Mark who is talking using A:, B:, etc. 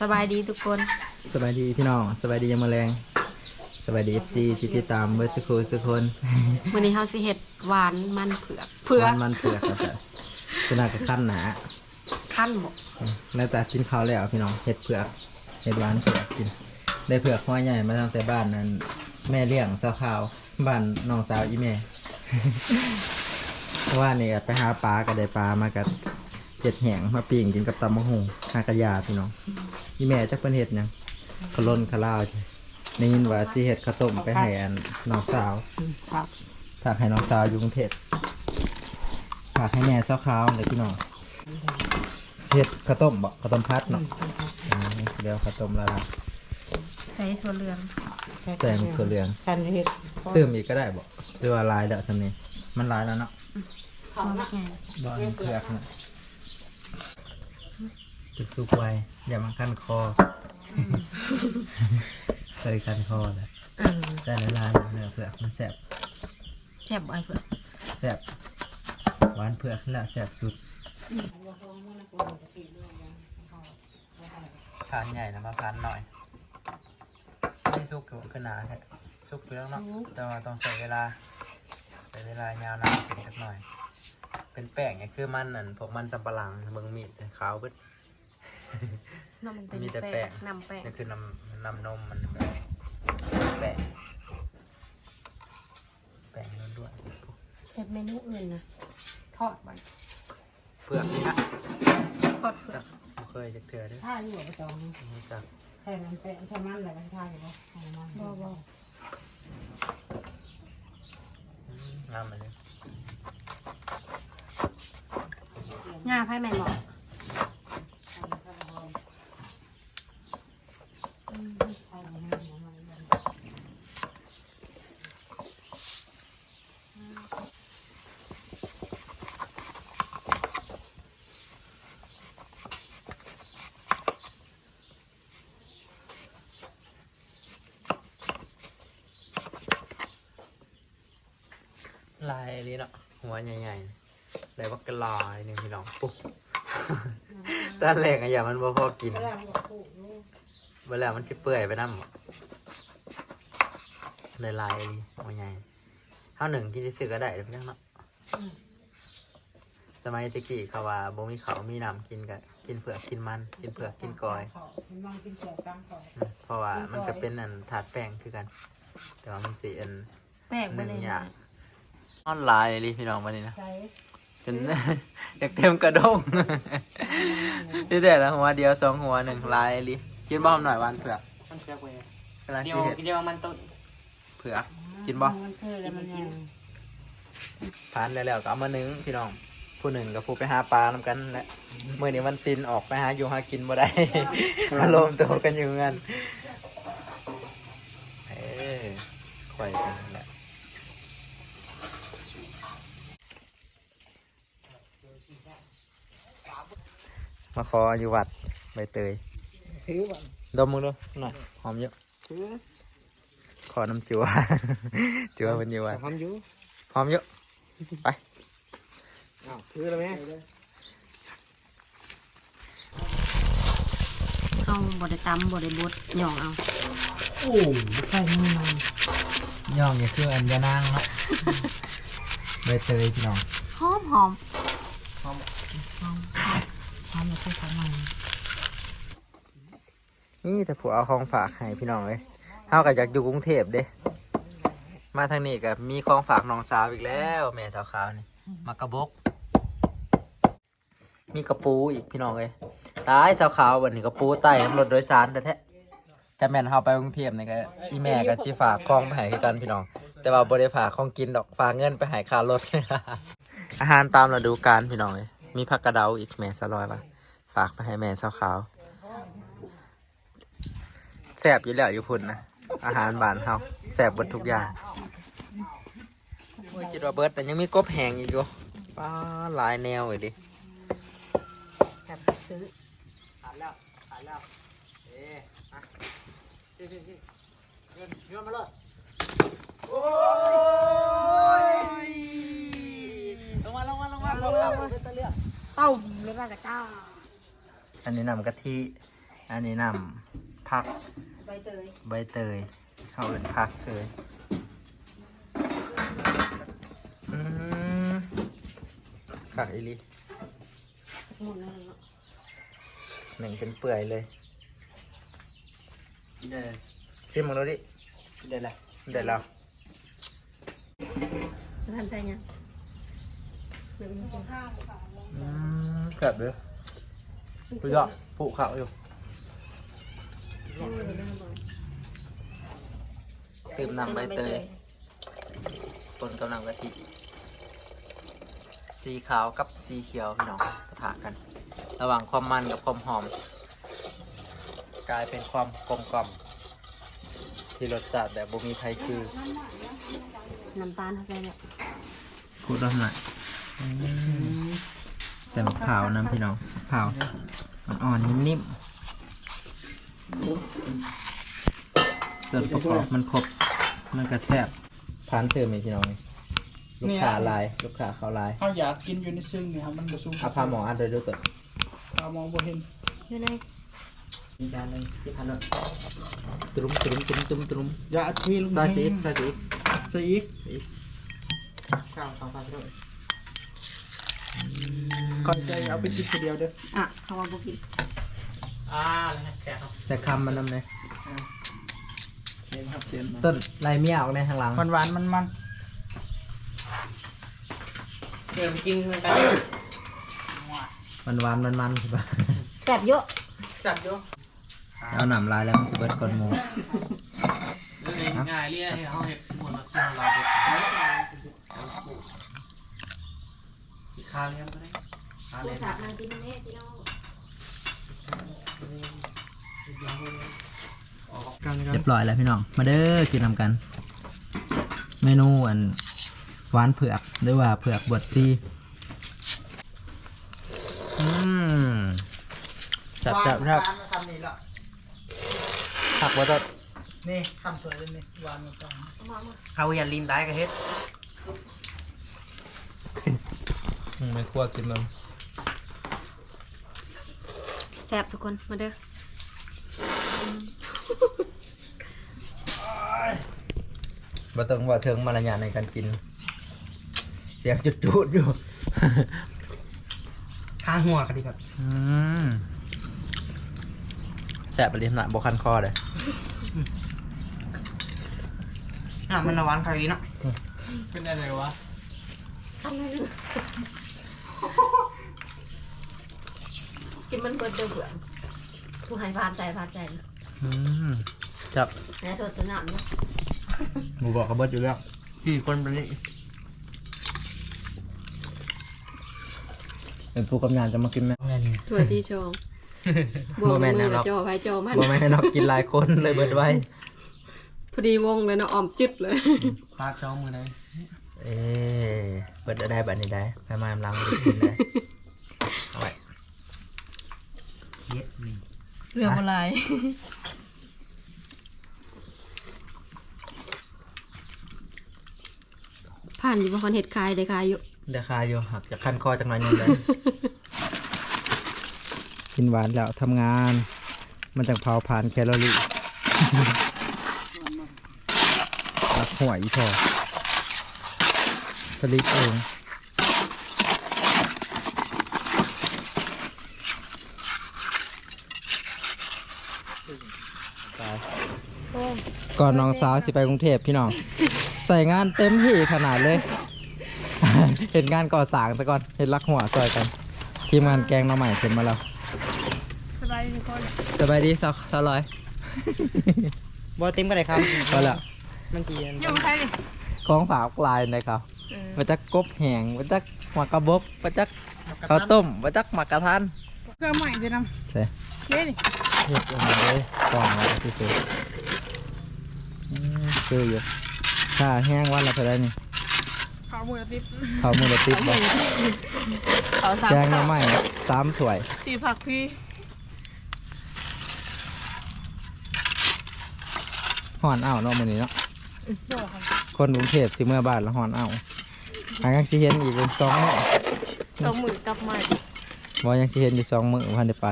A: สบายดีทุกคน
B: สบายดีพี่น้องสบายดียังมาแรงสบายดีเอฟซีที่ติดตามเบิร์ดสกูสุกคน
A: วันนี้เขาสิเห็ดหวานมันเผือกเผือก
B: มันมันเผือกครับจ้ะชนะกับขั้นหนา
A: ขั้นบอก
B: แล้วจากกินข้าวแล้วพี่น้องเห็ดเผือกเห็ดหวานเผือกกิน ได้เผือกห้อยใหญ่มาตั้งแต่บ้านนั้น แม่เลี้ยงสาวขาวบ้านน้องสาวอีแม่เพราะว่านี่ไปหาปลาก็ได้ปลามากับ เห็ดแห้งมาปิ้งกินกับตำมะฮงหากระยาพี่น้องอีแม่จักเป็นเห็ดหยังขะล่นขะลาวได้ยินว่าสิเห็ดข้าวต้มไปให้อันน้องสาว
C: ครับ
B: ฝากให้น้องสาวอยู่กรุงเทพฝากให้แม่เศร้าขาวเลยพี่น้องเห็ดข้าวต้มบ่ข้าวต้มพัดเนาะอืมเดี๋ยวข้าวต้มและละ
A: ใช้ถั่วเหลือง
B: แจงถั่วเหลือง
C: กันเห็ด
B: เติมอีกก็ได้บ่หรือว่าลายเด้อสำนี้มันลายแล้วเนาะ
A: พอแก่
B: บ่อันเผือกเนาะ ตึกสุกไวอย่ามาคันคอเคยคันคอเลยแต่ละลายเนื้อเผือกมันแซ่บ
A: แจ็บไอ้เผือก
B: แซ่บหวานเผือกนั่นแหละแซ่บสุดพานใหญ่นะมาพานหน่อยไม่ซุกหรือขึ้นหนาแค่ซุกอยู่แล้วเนาะแต่ว่าต้องใส่เวลาใส่เวลายาวนานเป็นสักหน่อย เป็นแป้งเนี่ยคือมันนั่นพวกมันสับปะหลังเบิ่งมีดขาวเบิด
A: น้ำมันเป็น
B: มีแต่แป้ง
A: น้ำแป้ง
B: นี่คือน้ำน้ำนมมันแบบแป้งแป้งล้วน
A: เห็ดเมนูอื่นนะทอดมัน
B: ๆเปลือกนี่ฮะ
A: ทอดเผือ
B: จั
A: ก
B: กบ่เคยจะเถื่อเด้วย
C: ท่าอยู่ประจอง
B: จัก
C: แค่นั้นเป็นแค่นั้นแหละท่าอยู่บ่แค่นั้น
A: บ่บ่
B: อืมงามเลย
A: งา ไพ่แมนบอก
B: ลายอันนี้เนาะหัวใหญ่ๆ เลยว่ากระลายหนึ่งพี่น้องปุ๊บด้านแรกอะอย่ามันบ่พอกิน
C: แล้วมันก็ปลูกอยู่
B: เวลามันชิเปื่อยไปน้ำลายลายหัวใหญ่เท่าหนึ่งกินซื้อก็ได้เดี๋ยวพี่น้องเนาะสมัยตะกี้เขาว่าบ่มีเขาวมีน้ำกินกันกินเผือกกินมันกินเผือกกินกอย
C: มันลองกินเผือกกลางเขา
B: อืมเพราะว่ามันก็เป็นอันถาดแป้งคือกัน แต่ว่ามันสีอัน
A: แป้งไป
B: ห
A: เล
B: นึ่
A: ย
B: งอย่างออนไลน์เลยพี่น้องวันนี้นะ
C: ใช้
B: จนอยากเต็มกระด้งที่แต่ละหัวเดียวสองหัวหนึ่งลายลิกินบ้อมหน่อยวันเผือก
D: มันเผือกเว้ย
B: กำลัง
D: เดีย
B: ชี
D: ว
B: เห็ด
D: เดียวมันต้น
B: เผือกกินบ่
C: มันคือแล้วมันยัง
B: ผ่านแล้วแล้วก็เอามาหนึ่งพี่น้องผู้หนึ่งกับผู้ไปหาปลานำกันแหละเมื่อนี้วันซินออกไปหาอยู่หากินบ่ได้อารมณ์ตัวกันอยู่เงินเอ้ยข่อยกันนั่นแหละ มาขออยู่วัดใบเตย
C: ถือบ่
B: ดมมึงดูหน่อยหอมเยอะ
C: ถือ
B: ขอน้ำจัวจัวเป็นอยู่วัด
D: ทำอยู่
B: หอมเยอะไป
D: อ้าวถือแล้วไหม
A: เอาบไดตำบไดบดหย่องเอา
C: โอ้ใช่มือมัน
B: ย่องอย่าคืออันยานางเนาะใบเตยพี่น้อง
A: หอมหอม
C: ทำมันค่อยทำมัน
B: นี่แต่ผัวเอาของฝากให้พี่น้องเลยเฮาก็อยากอยู่กรุงเทพเด้มาทางนี้ก็มีของฝากน้องสาวอีกแล้วแม่สาวขาวนี่มากระบก มีกระปูอีกพี่น้องเลยตายสาวขาววันนี้กระปูไต่น้ำรถโดยสารแต่แท้แต่แม่นเฮาไปกรุงเทพนี่ก็อีแม่ก็สิฝากของไปให้กันพี่น้อง แต่ว่าบ่ได้ฝากของกินดอกฝากเงินไปให้ค่ารถอาหารตามฤดูกาลพี่น้องเลย มีผักกระเดาอีกแม่สลอยปะฝากไปให้แม่สาวขาวแซ่บอยู่แล้วอยู่พุ่นนะอาหารบ้านเฮาแซ่บเบิดทุกอย่างโอ้ยคิดว่าเบิร์ดแต่ยังมีกบแหงอีกอยู่ป้าหลายแนวเลยดิ
C: ซื้อ
D: ขาดแล้วขาดแล้วเอ๊ะมาพี่พี่พี่เงินเงินมาเลยโอ้ย มาลงมาลงมาลงมา
C: ต้มหรือว่ากระเจ้า
B: อันนี้นำกะทิ อันนี้นำผัก
A: ใบเตย
B: ใบเตย เขาเอื่นผักเสยอืมผักอีหลี
A: หมุนนั่นเนาะ
B: หนึ่งเป็นเปื่อยเลย
D: เดิน
B: ชิมมึงดูดิ
D: เดินละ
B: เดี๋ยวเรา
A: ท่านใจยัง เดี๋ยวมันจะ
B: อืมแบบเด้อผู้ยอดผู้ขาวอยู่ตื่มน้ำใบเตยปนกำลังกะทิสีขาวกับสีเขียวพี่น้องปะทะกัน ระหว่างความมันกับความหอม กลายเป็นความกลมกล่อมที่รสชาติแบบบ่มีไทยคือ
A: น้ำตาลเขาใส่เนี่ย
B: พูดว่าหน่อย ใส่มะพร้าวน้ำพี่น้องมะพร้าวอ่อนๆนิ่มๆส่วนประกอบมันครบมันกระแซบพานเติมไหมพี่น้องลูกค้าหลายลูกค้าเขาหลาย
C: เขาอยากกินอยู่ในซึ่งเนี่ยครับมันบ่สูง
B: เอาพาหมออันโดยดูตัว
C: ตามองบ่เห็น
A: อยู่ใน
D: มีการหนึ่งที่พันรถ
B: ตรุมตรุมตรุมตรุมตรุม
C: อย่าทีลง
B: ซอยสีอีกซอยสีอีก
C: ใส่อีก
B: ซอยอีก
D: เก้าสองพันรถ
C: ก่อนใจเอาไปกินคนเดียวเด้อ
A: อะเขาว่าบุกิน
D: อ่าเลยแค่ครับ
B: ใส่คำมันนำเลย
C: เห็นครับเห็น
B: ต้นลายเมียออกในทางหลัง
C: มันหวานมันมัน
D: เดินกินมันไป
B: มันหวานมันมันใช่ปะ
A: แซ่บเยอะ
C: จับเยอะ
B: เอาหนำลายแล้วมันจะเบิดก่อนหมู
D: ง่ายเรียกเขาเห็ดหมดแล้วเราเด็ด อีกคาเลี้ยงก็ได้คา
A: ผู้
D: เลี้ยง
A: สาวนางกินแน่พี่น้อง
C: กันกัน
B: เรียบร้อยแล้วพี่น้อง มาเด้อกินนำกัน เมนูอันหวานเผือกหรือว่าเผือกบดซีอืมจับจับจับ
C: หวานมาทำนี่ละ
B: ผักว่าจะ
C: นี่ทำตัวเลยนี่หวานมาท
A: เอามามา
D: เขาอย่าลินได้กับเฮ็ด
B: อืม ไม่คั่วกินมัน
A: แซ่บทุกคนมาเด้อ
B: บ่ต้องว่าเทิงมารยาทในการกิน เสียงจุดจุดๆอยู่
D: ข้างหัวกันดีครับ
B: อืมแสบไปเลยหนะบคันคอเลย
D: น่ะมันระวันใครดีเนาะำ
C: เป็นอะไรวะ
A: ทำเลย กินมันเบิดเดือเบื่อผู้ให้พานใจพานใจนะ
B: อืมจับ
A: แม่โทษตัวหนำนะ
B: หมูบอกกับเบิดอยู่แล้ว
D: กี่คนเป็นนี่
B: เป็นผู้กำยานจะมากินไหม
D: แม่นี่
A: ถั่วที่ชงบวก
B: บ่แม่น
A: มือ
B: นะครั
A: กับบจอไฟจอมัน
B: บ่แม่ให้นอกกินหลายคนเลยเบิดไว้
A: พอดีวงเลยเนาะออมจึดเลย
D: ปากช่องมือไหน
B: เอ๊ะเปิดได้แบบนี้ได้ไปมาล้างมือกินได้เอาไว้
D: เย็ดนี่
A: เรื่องอะไรผ่านอยู่บางคนเห็ดคายได้คายอยู่
B: เดี๋ยวคาอยู่หักจากคันคอจากหน่อยหนึงเลยกินหวานแล้วทำงาน มันจะเผาผ่านแคลอรี่ รักหัวอีทอ ผลิตเองก่อนน้องสาวสิไปกรุงเทพพี่น้อง ใส่งานเต็มที่ขนาดเลย เห็นงานก่อสร้างแต่ก่อนเห็นรักหัวซอยกัน ทีมงานแกงหน้องใหม่เสร็จมาแล้ว
C: สบายดีทุกคน
B: สบายดีสาวสาวลอย
D: บอติมก็ได้ครับ
B: ก็แล้ว
D: มันจีน
C: อยู่ใครดิ
B: ของฝากลายนะครับ มาจักกบแหงมาจักหมักกระบบมาจักข้าวต้มมาจักหมักกระทัน
C: เครื่องใหม่จะน
B: เซ่ำ
C: เฮ้ยดิ
B: เฮ็ดยังไงเลยกล่องอะไรที่สุดอืมคืออยู่ค่าแห้งวันละเท่าไหรนี่
C: ขาวมือติด
B: ข้าวมือละติบบ่
C: ขาวสาม
B: แกงหน้ำใหม่สามถ้วย
C: สี่ผักพี่
B: ห่อนอ้าวเนาะมื้อนี้เนาะ
C: บอกครับ
B: คนกรุงเทพสิเมื่อบ้านละห่อนอ้าว หายังสิเห็นอีกเป็นสองมื้อ
C: เอามือกลับใหม่
B: บ่ยังสิเห็นอยู่สองมื้อพันได้ไป